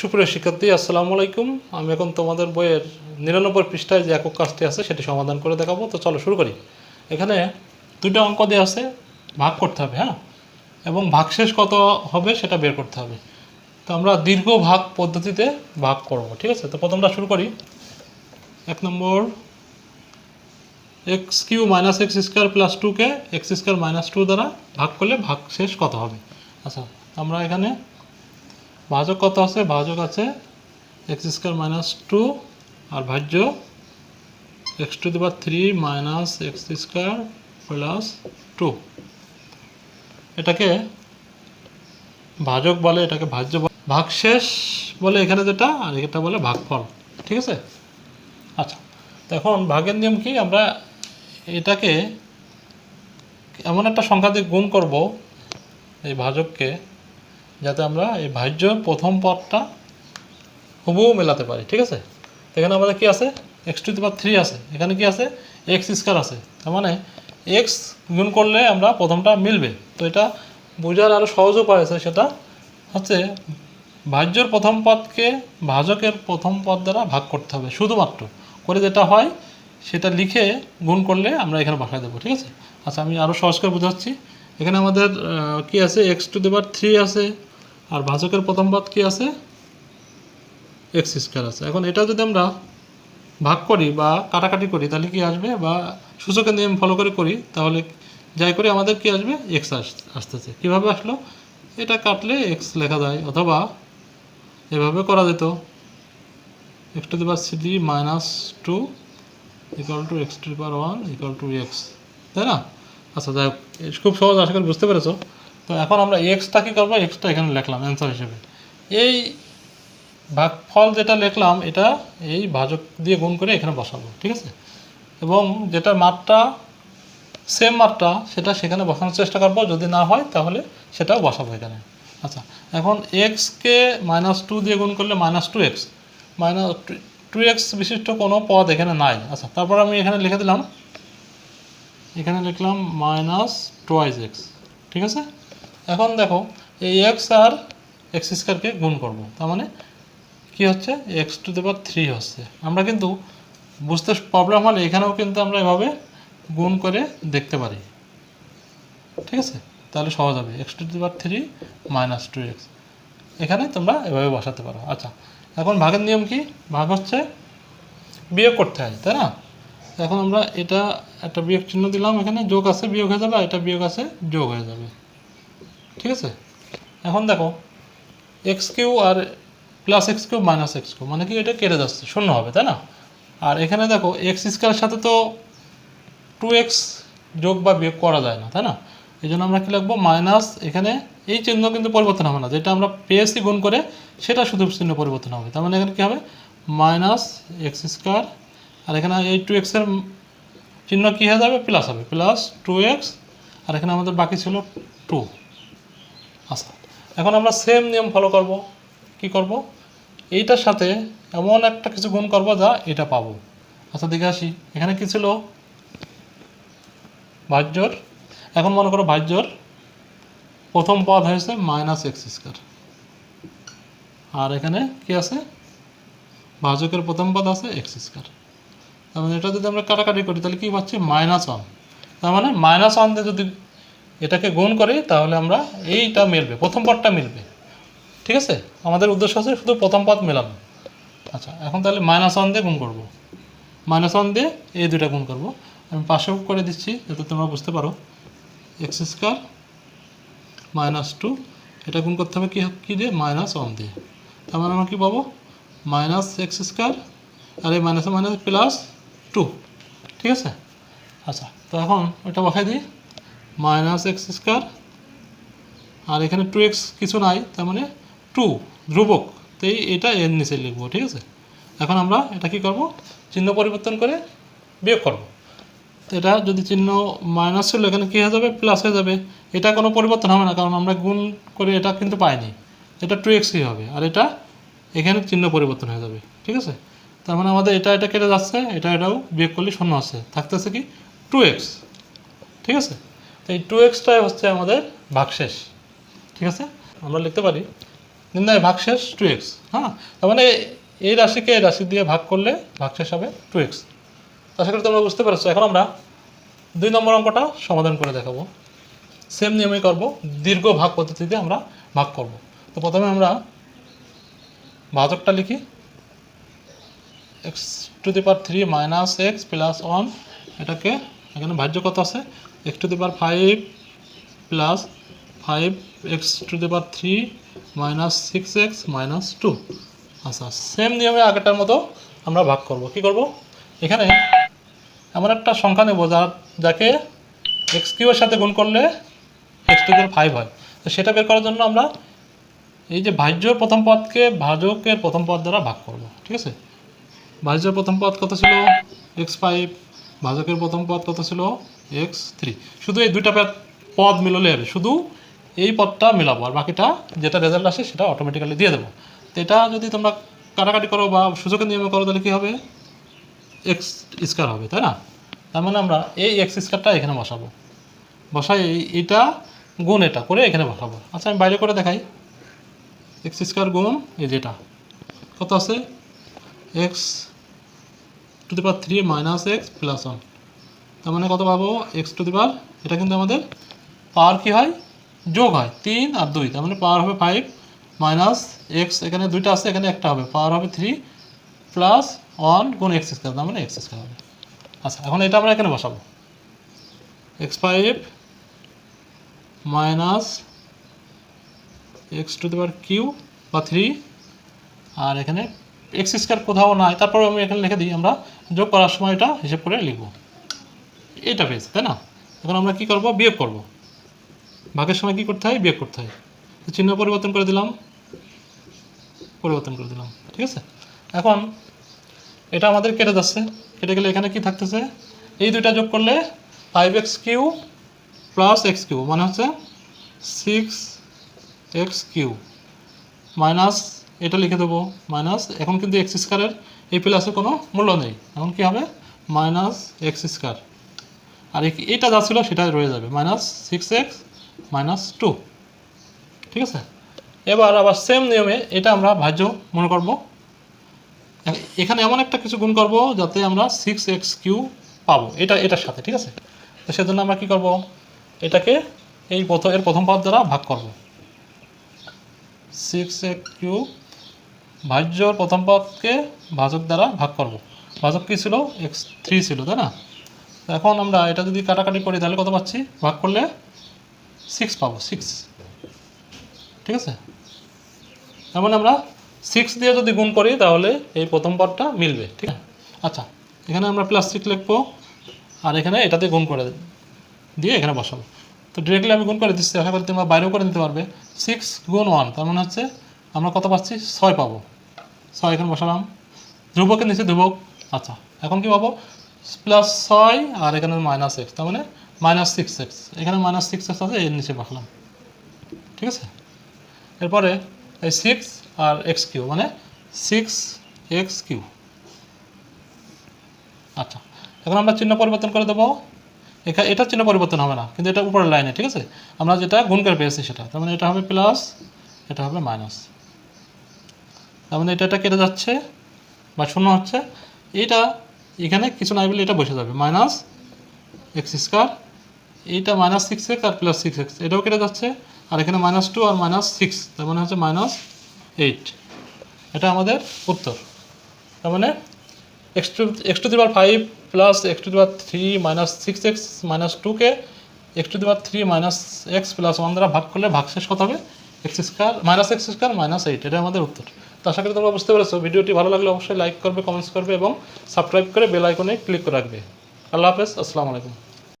সুপ্রিয় শিক্ষার্থী, আসসালামু আলাইকুম। আমি এখন তোমাদের বইয়ের নিরানব্বই পৃষ্ঠায় যে একক কাজটি আছে সেটি সমাধান করে দেখাবো। তো চলো শুরু করি। এখানে দুটো অঙ্ক দেওয়া আছে, ভাগ করতে হবে হ্যাঁ? এবং ভাগশেষ কত হবে সেটা বের করতে হবে। তো আমরা দীর্ঘ ভাগ পদ্ধতিতে ভাগ করব, ঠিক আছে? তো প্রথমটা শুরু করি। এক নম্বর, x cube minus x square plus টুকে এক্স স্কোয়ার মাইনাস টু দ্বারা ভাগ করলে ভাগ শেষ কত হবে? আচ্ছা আমরা এখানে ভাজক কত আছে? ভাজক আছে এক্স স্কোয়ার মাইনাস টু আর ভাজ্য x to the power three minus x square plus two এটাকে ভাজক বলে, এটাকে ভাজ্য ভাগশেষ বলে এখানে যেটা আর এটা বলে ভাগফল। ঠিক আছে? আচ্ছা তো এখন ভাগের নিয়ম কি? আমরা এটাকে এমন একটা সংখ্যা দিয়ে গুণ করব, এই ভাজককে যাতে আমরা এই ভাজ্য প্রথম পদটা হুবহু মেলাতে পারি, ঠিক আছে? এখানে আমাদের কি আছে? X to the power three আছে। এখানে কি আছে? এক্স স্কোয়ার আছে। তার মানে এক্স গুণ করলে আমরা প্রথমটা মিলবে। তো এটা বোঝার আরও সহজ উপায় আছে, সেটা হচ্ছে ভাজ্যর প্রথম পদকে ভাজকের প্রথম পদ দ্বারা ভাগ করতে হবে। শুধুমাত্র করে যেটা হয়, সেটা লিখে গুণ করলে আমরা এখানে বসায় দেবো, ঠিক আছে? আচ্ছা আমি আরও সহজ করে বোঝাচ্ছি। এখানে আমাদের কি আছে? X to the power three আছে। আর ভাজকের প্রথম পদ কি আছে? এক্স স্কোয়ার আছে। এখন এটা যদি আমরা ভাগ করি বা কাটাকাটি করি, তাহলে কি আসবে? বা সূচকের নিয়ম ফলো করে করি, তাহলে যাই করি আমাদের কি আসবে? এক্স আস আসতেছে। কীভাবে আসলো? এটা কাটলে এক্স লেখা যায়, অথবা এভাবে করা যেত। X to the power three minus two equal to x to the one equal to x তাই না? আচ্ছা যাই হোক। খুব সহজ, আশা করি বুঝতে পেরেছ। তো এখন আমরা এক্সটা কী করব? এক্সটা এখানে লিখলাম অ্যান্সার হিসেবে। এই ভাগফল যেটা লিখলাম, এটা এই ভাজক দিয়ে গুণ করে এখানে বসাবো, ঠিক আছে? এবং যেটার মাত্রা সেম মাত্রা, সেটা সেখানে বসানোর চেষ্টা করব। যদি না হয়, তাহলে সেটাও বসাবো এখানে। আচ্ছা এখন এক্সকে মাইনাস টু দিয়ে গুণ করলে minus two x minus two x বিশিষ্ট কোনো পদ এখানে নাই। আচ্ছা তারপর আমি এখানে লিখে দিলাম। এখানে লিখলাম মাইনাস টোয়াইজ এক্স ঠিক আছে? এখন দেখো, এই এক্স আর এক্স স্কোয়ারকে গুণ করব। তার মানে কি হচ্ছে? X to the power three হচ্ছে। আমরা কিন্তু বুঝতে প্রবলেম হলে এখানেও কিন্তু আমরা এভাবে গুণ করে দেখতে পারি। ঠিক আছে? তাহলে সহজ হবে। X to the power three minus two x এখানে তোমরা এভাবে বসাতে পারো। আচ্ছা এখন ভাগের নিয়ম কি? ভাগ হচ্ছে বিয়োগ করতে হয়, তাই না? এখন আমরা এটা, একটা বিয়োগ চিহ্ন দিলাম এখানে, যোগ আছে, বিয়োগ হয়ে যাবে, আর এটা বিয়োগ আছে, যোগ হয়ে যাবে। ঠিক আছে? এখন দেখো এক্স কিউ আর plus x cube minus x cube মানে কি এটা কেটে যাচ্ছে, শূন্য হবে, তাই না? আর এখানে দেখো এক্স স্কোয়ারের সাথে তো টু এক্স যোগ বা বিয়োগ করা যায় না, তাই না? এই জন্য আমরা কী লিখব মাইনাস এখানে এই চিহ্ন কিন্তু পরিবর্তন হবে না, যেটা আমরা পেয়েছি গুণ করে, সেটা শুধু চিহ্ন পরিবর্তন হবে, তার মানে এখানে কী হবে? মাইনাস এক্স স্কোয়ার আর এখানে এই টু এক্সের চিহ্ন কী হয়ে যাবে? প্লাস হবে প্লাস টু এক্স আর এখানে আমাদের বাকি ছিল টু আচ্ছা এখন আমরা সেম নিয়ম ফলো করব। কি করব? এইটার সাথে এমন একটা কিছু গুণ করব যা এটা পাবো। আচ্ছা দেখে আসি। এখানে কি ছিল? ভাজ্যর এখন মনে করো ভাজ্যর প্রথম পদ হয়েছে মাইনাস এক্স স্কোয়ার আর এখানে কি আছে? ভাজকের প্রথম পদ আছে এক্স স্কোয়ার তার মানে এটা যদি আমরা কাটাকাটি করি, তাহলে কি পাচ্ছি? মাইনাস ওয়ান তার মানে মাইনাস ওয়ান দিয়ে যদি এটাকে গুণ করি, তাহলে আমরা এইটা মিলবে, প্রথম পদটা মিলবে। ঠিক আছে? আমাদের উদ্দেশ্য আছে শুধু প্রথম পদ মেলানো। আচ্ছা এখন তাহলে মাইনাস ওয়ান দিয়ে গুণ করব। মাইনাস ওয়ান দিয়ে এই দুইটা গুণ করব। আমি পাশেও করে দিচ্ছি, যাতে তোমরা বুঝতে পারো। এক্স স্কোয়ার মাইনাস টু এটা গুণ করতে হবে কী কী দিয়ে? মাইনাস ওয়ান দিয়ে। তার মানে আমরা কী পাবো? মাইনাস এক্স স্কোয়ার আর এই মাইনাস মাইনাস প্লাস টু ঠিক আছে? আচ্ছা তো এখন ওটা বসাই দিই। Minus x square. আর এখানে টু এক্স কিছু নাই, তার মানে টু ধ্রুবক। তো এই এটা এর নিচে লিখব, ঠিক আছে? এখন আমরা এটা কি করব? চিহ্ন পরিবর্তন করে বিয়োগ করব। তো এটা যদি চিহ্ন মাইনাস ছিল এখানে কী হয়ে যাবে? প্লাস হয়ে যাবে। এটা কোনো পরিবর্তন হবে না, কারণ আমরা গুণ করে এটা কিন্তু পাইনি। এটা টু এক্সই হবে, আর এটা এখানে চিহ্ন পরিবর্তন হয়ে যাবে, ঠিক আছে? তার মানে আমাদের এটা এটা কেটে যাচ্ছে, এটা এটাও বিয়োগ করলে শূন্য আছে। থাকতেছে কি টু এক্স, ঠিক আছে? তো এই টু এক্সটাই হচ্ছে আমাদের ভাগশেষ, ঠিক আছে? আমরা লিখতে পারি নির্ণয় ভাগশেষ টু এক্স হ্যাঁ? তার মানে এই রাশিকে এই রাশি দিয়ে ভাগ করলে ভাগশেষ হবে টু এক্স আশা করি তোমরা বুঝতে পেরেছ। এখন আমরা দুই নম্বর অঙ্কটা সমাধান করে দেখাবো। সেম নিয়মে করব, দীর্ঘ ভাগ পদ্ধতিতে আমরা ভাগ করব। তো প্রথমে আমরা ভাজকটা লিখি। X to the power three minus x plus one এটাকে এখানে ভাজ্য কত আছে? X to the power five plus five x to the power three minus six x minus two আচ্ছা সেম নিয়মে আগেরটার মতো আমরা ভাগ করব। কি করব? এখানে এমন একটা সংখ্যা নেব যা, যাকে এক্স কিউয়ের সাথে গুণ করলে এক্স টু ফাইভ হয়। তো সেটা বের করার জন্য আমরা এই যে ভাজ্যর প্রথম পদকে ভাজকের প্রথম পদ দ্বারা ভাগ করব, ঠিক আছে? ভাজ্যের প্রথম পদ কত ছিল? এক্স ফাইভ ভাজকের প্রথম পদ কত ছিল? এক্স থ্রি শুধু এই দুইটা পদ- মিললে হবে। শুধু এই পদটা মিলাবো আর বাকিটা যেটা রেজাল্ট আসে সেটা অটোমেটিক্যালি দিয়ে দেবো। তো এটা যদি তোমরা কাটাকাটি করো বা সূচকের নিয়মে করো, তাহলে কী হবে? এক্স স্কোয়ার হবে, তাই না? তার মানে আমরা এই এক্স স্কোয়ারটা এখানে বসাবো। বসাই এই- এইটা গুণ এটা করে এখানে বসাবো। আচ্ছা আমি বাইরে করে দেখাই। এক্স স্কোয়ার গুণ এই যেটা। কত আছে? X to the power three minus x plus one. তার মানে কত পাবো? এক্স টু দি পাওয়ার, এটা কিন্তু আমাদের পাওয়ার কী হয়? যোগ হয়, তিন আর দুই। তার মানে পাওয়ার হবে ফাইভ মাইনাস এক্স, এখানে দুইটা আছে, এখানে একটা হবে। পাওয়ার হবে থ্রি প্লাস ওয়ান গুণ এক্স স্কোয়ার, তার মানে এক্স স্কোয়ার হবে। আচ্ছা এখন এটা আমরা এখানে বসাবো। X five minus x to the power cube বা থ্রি, আর এখানে এক্স স্কোয়ার কোথাও নাই। তারপরে আমি এখানে লিখে দিই, আমরা যোগ করার সময় এটা হিসেব করে লিখব। এটা পেয়েছে তাই না? এখন আমরা কি করব? বিয়োগ করব। ভাগের সময় কি করতে হয়? বিয়োগ করতে হয়। তো চিহ্ন পরিবর্তন করে দিলাম। পরিবর্তন করে দিলাম, ঠিক আছে? এখন এটা আমাদের কেটে যাচ্ছে। কেটে গেলে এখানে কি থাকতেছে? এই দুইটা যোগ করলে five x cube plus x cube মানে হচ্ছে সিক্স এক্স কিউ মাইনাস এটা লিখে দেবো মাইনাস এখন কিন্তু এক্স স্কোয়ারের এই প্লাসের কোনো মূল্য নেই। এখন কি হবে? মাইনাস এক্স স্কোয়ার আর এটা যা ছিল সেটা রয়ে যাবে। Minus six x minus two ঠিক আছে? এবার আবার সেম নিয়মে এটা আমরা ভাজ্য মনে করব। এখানে এমন একটা কিছু গুণ করব যাতে আমরা সিক্স এক্স কিউ পাবো। এটা, এটার সাথে, ঠিক আছে? তো সেজন্য আমরা কি করব? এটাকে এই প্রথম এর প্রথম পদ দ্বারা ভাগ করব। সিক্স এক্স কিউ ভাজ্যর প্রথম পদকে ভাজক দ্বারা ভাগ করব ভাজক কী ছিল? এক্স থ্রি ছিল, তাই না? এখন আমরা এটা যদি কাটাকাটি করি, তাহলে কত পাচ্ছি? ভাগ করলে সিক্স পাবো সিক্স ঠিক আছে? তার মানে আমরা সিক্স দিয়ে যদি গুণ করি, তাহলে এই প্রথম পদটা মিলবে, ঠিক আছে? আচ্ছা এখানে আমরা প্লাস সিক্স লিখব, আর এখানে এটাতে গুণ করে দিয়ে এখানে বসাবো। তো ডিরেক্টলি আমি গুণ করে দিচ্ছি, আশা করি তোমরা বাইরেও করে নিতে পারবে। সিক্স গুণ ওয়ান তার মানে হচ্ছে আমরা কত পাচ্ছি? ছয় পাবো। ছয় এখানে বসালাম। ধ্রুবকের নিচে ধ্রুবক। আচ্ছা এখন কি পাবো? প্লাস ছয় আর এখানে মাইনাস এক্স তার মানে মাইনাস সিক্স এক্স এখানে মাইনাস সিক্স এক্স আছে, এর নিচে বসালাম। ঠিক আছে? এরপরে এই সিক্স আর এক্স কিউ মানে সিক্স এক্স কিউ আচ্ছা এখন আমরা চিহ্ন পরিবর্তন করে দেবো। এখানে এটা চিহ্ন পরিবর্তন হবে না, কিন্তু এটা উপরের লাইনে ঠিক আছে? আমরা যেটা গুণ করে পেয়েছি সেটা, তার মানে এটা হবে প্লাস এটা হবে মাইনাস মানে এটা এটা কেটে যাচ্ছে, বা শূন্য হচ্ছে। এইটা এখানে কিছু নাই বলে এটা বসে যাবে। মাইনাস এক্স স্কোয়ার এইটা মাইনাস সিক্স এক্স আর প্লাস সিক্স এক্স এটাও কেটে যাচ্ছে। আর এখানে মাইনাস টু আর মাইনাস সিক্স তার মানে হচ্ছে মাইনাস এইট এটা আমাদের উত্তর। তার মানে x to x to the power five plus x to the power three minus six x minus টুকে x to the power three minus x plus one দ্বারা ভাগ করলে ভাগ শেষ কত হবে? X square minus x square minus eight এটা আমাদের উত্তর। তো আশা করি তোমরা বুঝতে পেরেছ। ভিডিওটি ভালো লাগলে অবশ্যই লাইক করবে কমেন্টস করবে এবং সাবস্ক্রাইব করে বেল আইকনে ক্লিক করে রাখবে। আল্লাহ হাফেজ, আসসালামু আলাইকুম।